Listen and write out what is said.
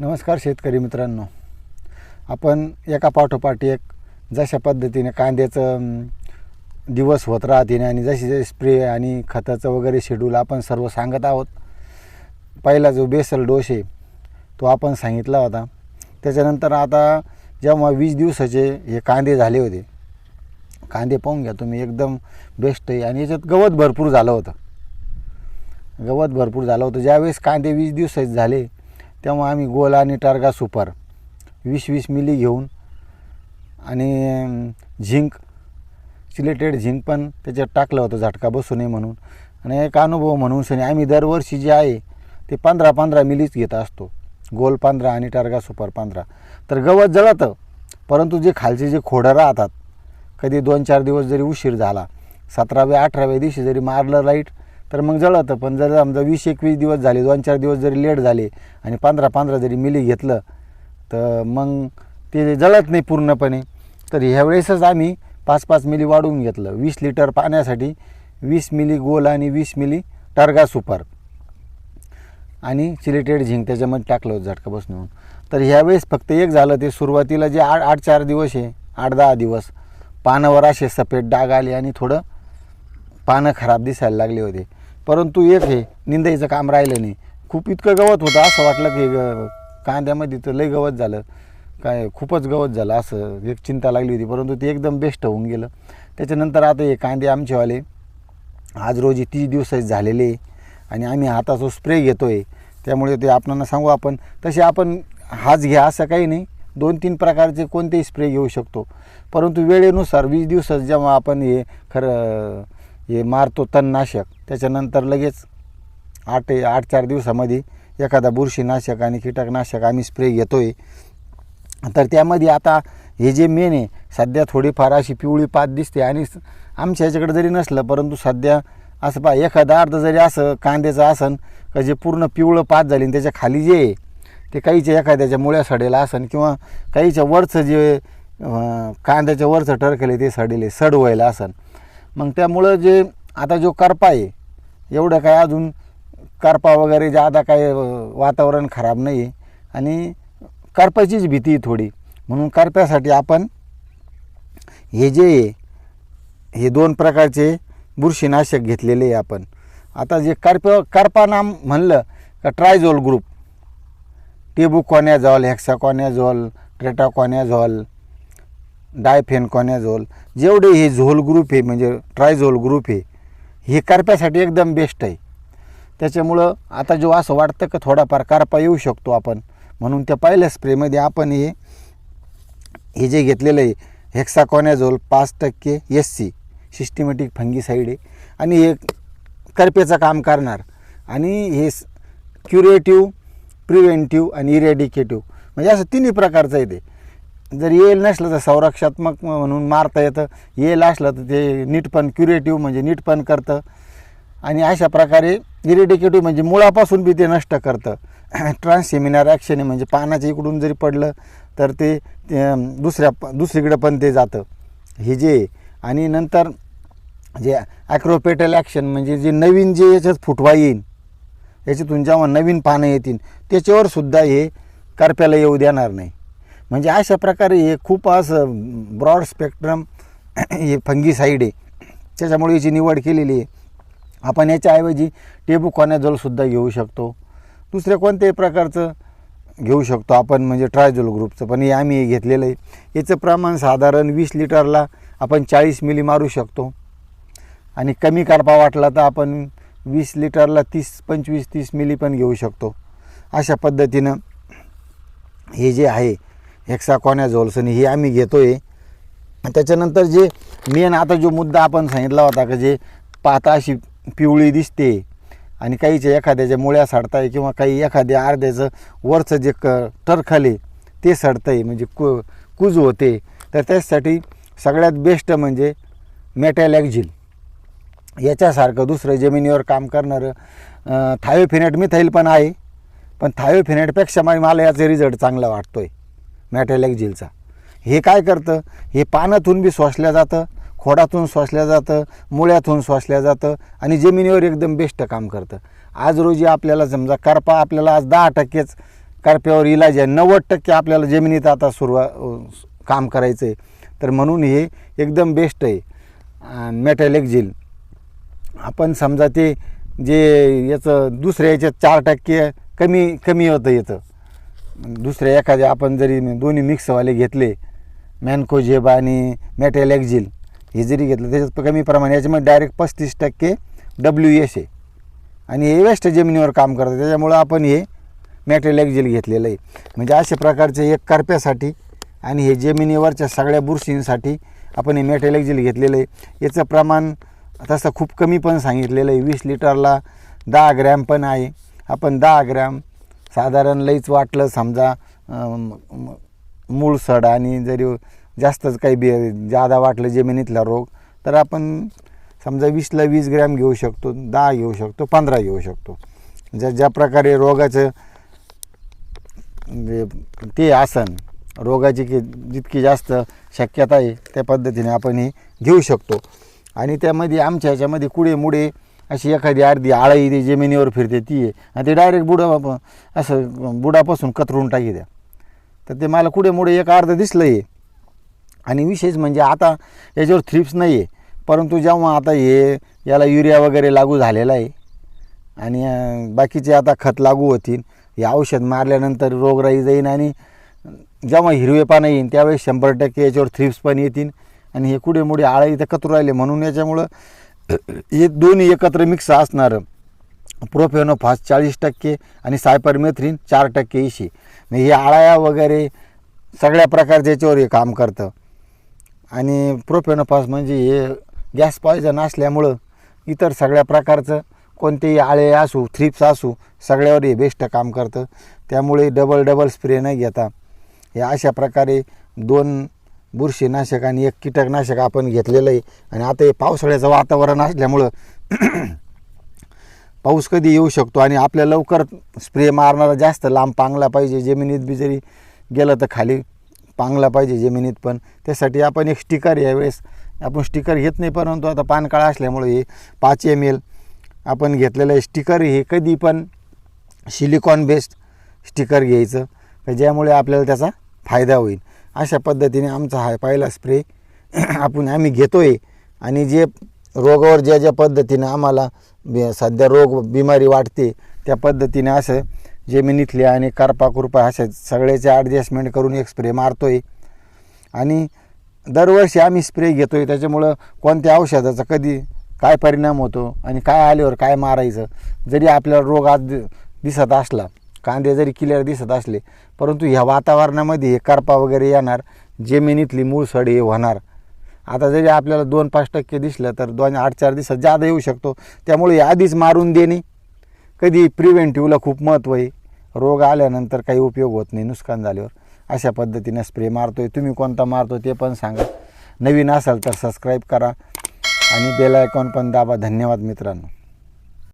नमस्कार शेतकरी मित्रांनो. आपण एका पाठोपाठ एक जशा पद्धतीने कांद्याचं दिवस होत राहतील आणि जशी जशी स्प्रे आणि खताचं वगैरे शेड्यूल आपण सर्व सांगत आहोत. पहिला जो बेसल डोस आहे तो आपण सांगितला होता. त्याच्यानंतर आता जेव्हा वीस दिवसाचे हे कांदे झाले होते कांदे पाहून घ्या तुम्ही एकदम बेस्ट आहे. आणि याच्यात गवत भरपूर झालं होतं. गवत भरपूर झालं होतं. ज्यावेळेस कांदे वीस दिवसाचे झाले तेव्हा आम्ही गोल आणि टार्गा सुपर. वीस वीस मिली घेऊन आणि झिंक सिलेटेड झिंक पण त्याच्यात टाकलं होतं झटका बसू नये म्हणून. आणि एक अनुभव म्हणून सनी आम्ही दरवर्षी जे आहे ते पंधरा पंधरा मिलीच घेत असतो. गोल पंधरा आणि टार्गा सुपर पंधरा. तर गवत जळतं परंतु जे खालचे जे खोडं राहतात कधी दोन चार दिवस जरी उशीर झाला सतराव्या अठराव्या दिवशी जरी मारलं लाइट तर मग जळतं पण जर समजा वीस एकवीस दिवस झाले दोन चार दिवस जरी लेट झाले आणि पंधरा पंधरा जरी मिली घेतलं तर मग ते जळत नाही पूर्णपणे. तर ह्यावेळेसच आम्ही पाच पाच मिली वाढवून घेतलं. वीस लिटर पाण्यासाठी वीस मिली गोल आणि वीस मिली टर्गा सुपर. आणि चिलेटेड झिंक त्याच्यामध्ये टाकलं होतं झटका बसून तर ह्यावेळेस फक्त एक झालं ते सुरुवातीला जे आठ आठ चार दिवस आहे आठ दहा दिवस पानावर असे सफेद डाग आले आणि थोडं पानं खराब दिसायला लागले होते. परंतु एक हे निंदाईचं काम राहिलं नाही. खूप इतकं गवत होतं असं वाटलं की ग- कांद्यामध्ये तर लई गवत झालं. काय खूपच गवत झालं असं एक चिंता लागली होती. परंतु ते एकदम बेस्ट होऊन गेलं. त्याच्यानंतर आता हे कांदे आमचेवाले आज रोजी तीस दिवसाचे झालेले आणि आम्ही हाताचा स्प्रे घेतो आहे त्यामुळे ते आपणांना सांगू आपण तसे आपण हाच घ्या असं काही नाही. दोन तीन प्रकारचे कोणतेही स्प्रे घेऊ शकतो. परंतु वेळेनुसार वीस दिवसात जेव्हा आपण हे खरं हे मारतो तणनाशक. त्याच्यानंतर लगेच आठ आठ चार दिवसामध्ये एखादा बुरशीनाशक आणि कीटकनाशक आम्ही स्प्रे घेतो आहे तर त्यामध्ये आता हे जे मेन आहे सध्या थोडीफार अशी पिवळी पात दिसते आणि आमच्या ह्याच्याकडे जरी नसलं परंतु सध्या असं पहा एखादा अर्ध जरी असं कांद्याचं असन का जे पूर्ण पिवळं पात झाली आणि त्याच्याखाली जे आहे ते काहीच्या एखाद्याच्या मुळ्या सडेला असन किंवा काहीच्या वरचं जे कांद्याच्या वरचं टरकेले ते सडेले सड व्हायला असन. मग त्यामुळं जे आता जो करपा आहे एवढं काय अजून करपा वगैरे जादा काय वातावरण खराब नाही आहे आणि करपाचीच भीती आहे थोडी. म्हणून करप्यासाठी आपण हे जे आहे, हे दोन प्रकारचे बुरशीनाशक घेतलेले आहे आपण. आता जे करप करपा नाम म्हणलं का ट्रायझोल ग्रुप. टेबुकॉनॅझॉल ट्रेटा कॉन्याझॉल डायफेनकॉनॅझॉल जेवढे हे झोल ग्रुप आहे म्हणजे ट्रायझोल ग्रुप आहे हे करप्यासाठी एकदम बेस्ट आहे. त्याच्यामुळं आता जो असं वाटतं का थोडाफार करपा येऊ शकतो आपण म्हणून त्या पहिल्या स्प्रेमध्ये आपण हे हे जे घेतलेलं आहे हेक्साकॉनॅझोल पाच टक्के एस सी सिस्टमॅटिक फंगीसाईड आहे. आणि हे करपेचं काम करणार. आणि हे क्युरेटिव्ह प्रिव्हेंटिव्ह आणि इरेडिकेटिव्ह म्हणजे असं तिन्ही प्रकारचं आहे ते. जर येईल नसलं तर संरक्षात्मक म्हणून मारता येतं. येईल असलं तर ते नीट पण क्युरेटिव्ह म्हणजे नीटपण करतं. आणि अशा प्रकारे इरिडिकेटिव्ह म्हणजे मुळापासून बी ते नष्ट करतं. ट्रान्ससेमिनार ॲक्शन आहे म्हणजे पानाच्या इकडून जरी पडलं तर ते दुसऱ्या प- दुसरीकडं पण ते जातं. हे जे आहे. आणि नंतर जे ॲक्रोपेटल ॲक्शन म्हणजे जे नवीन जे याच्यात फुटवा येईल याच्यातून जेव्हा नवीन पानं येतील त्याच्यावर सुद्धा हे करप्याला येऊ देणार नाही. म्हणजे अशा प्रकारे हे खूप असं ब्रॉड स्पेक्ट्रम हे फंगीसाईड आहे. त्याच्यामुळे याची निवड केलेली आहे. आपण याच्याऐवजी टेबुकॉनॅझोलसुद्धा घेऊ शकतो. दुसऱ्या कोणत्याही प्रकारचं घेऊ शकतो आपण म्हणजे ट्रायझोल ग्रुपचं. पण हे आम्ही हे घेतलेलं आहे. याचं प्रमाण साधारण वीस लिटरला आपण चाळीस मिली मारू शकतो. आणि कमी करपा वाटला तर आपण वीस लिटरला तीस पंचवीस तीस मिली पण घेऊ शकतो. अशा पद्धतीनं हे जे आहे हेक्साकॉन्या झोलसनी हे आम्ही घेतो आहे त्याच्यानंतर जे मेन आता जो मुद्दा आपण सांगितला होता का जे पाता अशी पिवळी दिसते आणि काहीच्या एखाद्याच्या मुळ्या सडताय किंवा काही एखाद्या अर्ध्याचं वरचं जे क टरखाले ते सडतंय म्हणजे कु कुज होते. तर त्यासाठी सगळ्यात बेस्ट म्हणजे मेटॅलॅक्झिल याच्यासारखं दुसरं जमिनीवर काम करणारं थायोफिनेट मिथाईल पण आहे. पण थायोफिनेटपेक्षा मला याचा रिझल्ट चांगला वाटतो आहे मॅटेलॅक्झिलचा हे काय करतं? हे पानातून बी श्वासल्या जातं खोडातून श्वासल्या जातं मुळ्यातून श्वासल्या जातं आणि जमिनीवर एकदम बेस्ट काम करतं. आज रोजी आपल्याला समजा करपा आपल्याला आज दहा टक्केच करप्यावर इलाज आहे. नव्वद टक्के आपल्याला जमिनीत आता सुरुवा काम करायचं आहे तर म्हणून हे एकदम बेस्ट आहे. मेटॅलेक्झिल आपण समजा ते जे याचं दुसऱ्या याच्यात चार टक्के कमी कमी होतं येतं दुसऱ्या एखाद्या आपण जरी दोन्ही मिक्सवाले घेतले मॅनकोजेब आणि मॅटेलॅक्झिल हे जरी घेतलं त्याच्यात कमी प्रमाण याच्यामध्ये डायरेक्ट पस्तीस टक्के डब्ल्यू एस आहे आणि हे वेस्ट जमिनीवर काम करतं त्याच्यामुळं आपण हे मॅटेलॅक्झिल घेतलेलं आहे. म्हणजे अशा प्रकारचे एक करप्यासाठी आणि हे जमिनीवरच्या सगळ्या बुरशींसाठी आपण हे मॅटेलॅक्झिल घेतलेलं आहे. याचं प्रमाण तसं खूप कमी पण सांगितलेलं आहे. वीस लिटरला दहा ग्रॅम पण आहे. आपण दहा ग्रॅम साधारण लईच वाटलं समजा मूळ सड आणि जरी जास्तच काही बी जादा वाटलं जमिनीतला रोग तर आपण समजा वीसला वीस ग्रॅम घेऊ शकतो दहा घेऊ शकतो पंधरा घेऊ शकतो. ज्या ज्या प्रकारे रोगाचं ते आसन रोगाची की जितकी जास्त शक्यता आहे त्या पद्धतीने आपण हे घेऊ शकतो. आणि त्यामध्ये आमच्या ह्याच्यामध्ये कुडे मुडे अशी एखादी अर्धी आळाई ती जमिनीवर फिरते ती आहे. आणि ते डायरेक्ट बुडा असं बुडापासून कतरून टाकी द्या. तर ते मला कुठे मुडे एक अर्ध दिसलं आहे आणि विशेष म्हणजे आता याच्यावर थ्रिप्स नाही आहे परंतु जेव्हा आता हे याला युरिया वगैरे लागू झालेला आहे. आणि बाकीचे आता खत लागू होतील. हे औषध मारल्यानंतर रोगराई जाईन आणि जेव्हा हिरवे पानं येईन त्यावेळेस शंभर टक्के याच्यावर थ्रिप्स पण येतील. आणि हे कुठे मुडे आळा इथं कतरू राहिले म्हणून याच्यामुळं हे दोन्ही एकत्र मिक्स असणारं. प्रोफेनोफास चाळीस टक्के आणि सायपरमेथ्रिन चार टक्के इशी. हे आळ्या वगैरे सगळ्या प्रकारच्या याच्यावर हे काम करतं. आणि प्रोफेनोफास म्हणजे हे गॅस पॉयझन असल्यामुळं इतर सगळ्या प्रकारचं कोणतेही आळे असू थ्रिप्स असू सगळ्यावर हे बेस्ट काम करतं. त्यामुळे डबल डबल स्प्रे न घेता हे अशा प्रकारे दोन बुरशीनाशक आणि एक कीटकनाशक आपण घेतलेलं आहे. आणि आता हे पावसाळ्याचं वातावरण असल्यामुळं पाऊस कधी येऊ शकतो आणि आपल्या लवकर स्प्रे मारणारा जास्त लांब पांगला पाहिजे. जमिनीत बी जरी गेलं तर खाली पांगला पाहिजे जमिनीत पण. त्यासाठी आपण एक स्टिकर यावेळेस आपण स्टिकर घेत नाही परंतु आता पानकाळा असल्यामुळे हे पाच एम एल आपण घेतलेलं आहे. स्टिकर हे कधी पण सिलिकॉन बेस्ड स्टिकर घ्यायचं. ज्यामुळे आपल्याला त्याचा फायदा होईल. अशा पद्धतीने आमचा हा पहिला स्प्रे आपण आम्ही घेतो आहे आणि जे रोगावर ज्या ज्या पद्धतीने आम्हाला सध्या रोग बिमारी वाटते त्या पद्धतीने असं जमिनीतले आणि करपा कुरपा अशा सगळ्याचे ॲडजस्टमेंट करून एक स्प्रे मारतो आहे आणि दरवर्षी आम्ही स्प्रे घेतो आहे त्याच्यामुळं कोणत्या औषधाचा कधी काय परिणाम होतो आणि काय आल्यावर काय मारायचं जरी आपल्याला रोग आज दिसत असला कांदे जरी क्लिअर दिसत असले परंतु ह्या वातावरणामध्ये हे करपा वगैरे येणार जमिनीतली मूळ सड हे होणार. आता जरी आपल्याला दोन पाच टक्के दिसलं तर दोन आठ चार दिवसात जादा येऊ शकतो. त्यामुळे आधीच मारून देणे. कधी प्रिव्हेंटिव्हला खूप महत्त्व आहे. रोग आल्यानंतर काही उपयोग होत नाही नुकसान झाल्यावर. अशा पद्धतीने स्प्रे मारतो आहे तुम्ही कोणता मारतो ते पण सांगा. नवीन असाल तर सबस्क्राईब करा आणि बेल आयकॉन पण दाबा. धन्यवाद मित्रांनो.